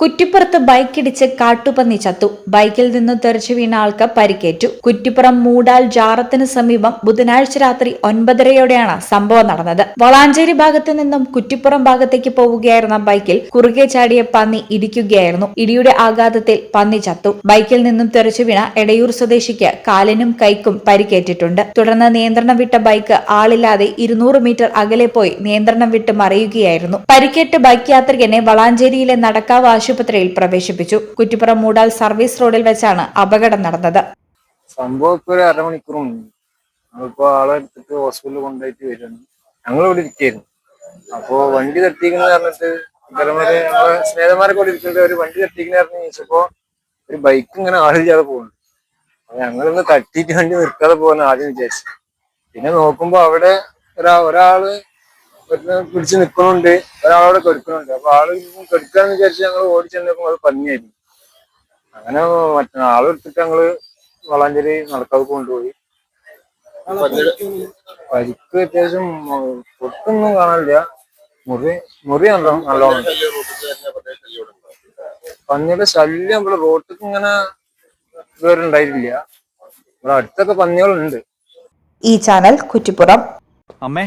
കുറ്റിപ്പുറത്ത് ബൈക്കിടിച്ച് കാട്ടുപന്നി ചത്തു. ബൈക്കിൽ നിന്ന് തെറിച്ചു വീണ ആൾക്ക് പരിക്കേറ്റു. കുറ്റിപ്പുറം മൂടാൽ ജാറത്തിന് സമീപം ബുധനാഴ്ച രാത്രി ഒൻപതരയോടെയാണ് സംഭവം നടന്നത്. വളാഞ്ചേരി ഭാഗത്തു നിന്നും കുറ്റിപ്പുറം ഭാഗത്തേക്ക് പോവുകയായിരുന്ന ബൈക്കിൽ കുറുകെ ചാടിയ പന്നി ഇടിക്കുകയായിരുന്നു. ഇടിയുടെ ആഘാതത്തിൽ പന്നി ചത്തു. ബൈക്കിൽ നിന്നും തെറിച്ചു വീണ എടയൂർ സ്വദേശിക്ക് കാലിനും കൈക്കും പരിക്കേറ്റിട്ടുണ്ട്. തുടർന്ന് നിയന്ത്രണം വിട്ട ബൈക്ക് ആളില്ലാതെ ഇരുന്നൂറ് മീറ്റർ അകലെ പോയി നിയന്ത്രണം വിട്ട് മറിയുകയായിരുന്നു. പരിക്കേറ്റ് ബൈക്ക് യാത്രികനെ വളാഞ്ചേരിയിലെ നടക്കാവ് ആശുപത്രിയിൽ പ്രവേശിപ്പിച്ചു. കുറ്റിപ്പുറം മൂടാൽ സർവീസ് റോഡിൽ വെച്ചാണ് അപകടം നടന്നത്. സംഭവം ഒരു ആളെ എടുത്തിട്ട് ഞങ്ങൾ അപ്പോ വണ്ടി തട്ടിക്കുന്ന പറഞ്ഞിട്ട് ഇതേമാതിരി ഞങ്ങളെ ഇരിക്കുന്നുണ്ട്. ഒരു വണ്ടി തട്ടിക്കുന്ന പറഞ്ഞ് ചോദിച്ചപ്പോ ഒരു ബൈക്ക് ഇങ്ങനെ ആളില്ലാതെ പോകുന്നു. അപ്പൊ ഞങ്ങളൊന്ന് തട്ടിയിട്ട് വണ്ടി നിർത്താതെ പോകുന്ന ആദ്യം വിചാരിച്ചു. പിന്നെ നോക്കുമ്പോ അവിടെ ഒരാ ഒരാൾ പിടിച്ച് നിൽക്കുന്നുണ്ട് ഒരാളവിടെ കെടുക്കണുണ്ട്. അപ്പൊ ആൾ കെടുക്കാന്ന് വിചാരിച്ച് ഞങ്ങൾ ഓടിച്ചു നോക്കുമ്പോൾ അത് പന്നിയായിരുന്നു. അങ്ങനെ മറ്റേ ആളെടുത്തിട്ട് ഞങ്ങൾ വളാഞ്ചേരി നടക്കാവ് കൊണ്ടുപോയി. പരിക്ക് അത്യാവശ്യം പൊട്ടൊന്നും കാണാനില്ല. മുറി മുറി നല്ല നല്ലോണം. പന്നിയുടെ ശല്യം ഇവിടെ റോട്ടിൽ ഇങ്ങനെ ഇതുവരെ ഉണ്ടായിട്ടില്ല. ഇവിടെ അടുത്തൊക്കെ പന്നികളുണ്ട്. ഈ ചാനൽ കുറ്റിപ്പുറം. അമ്മേ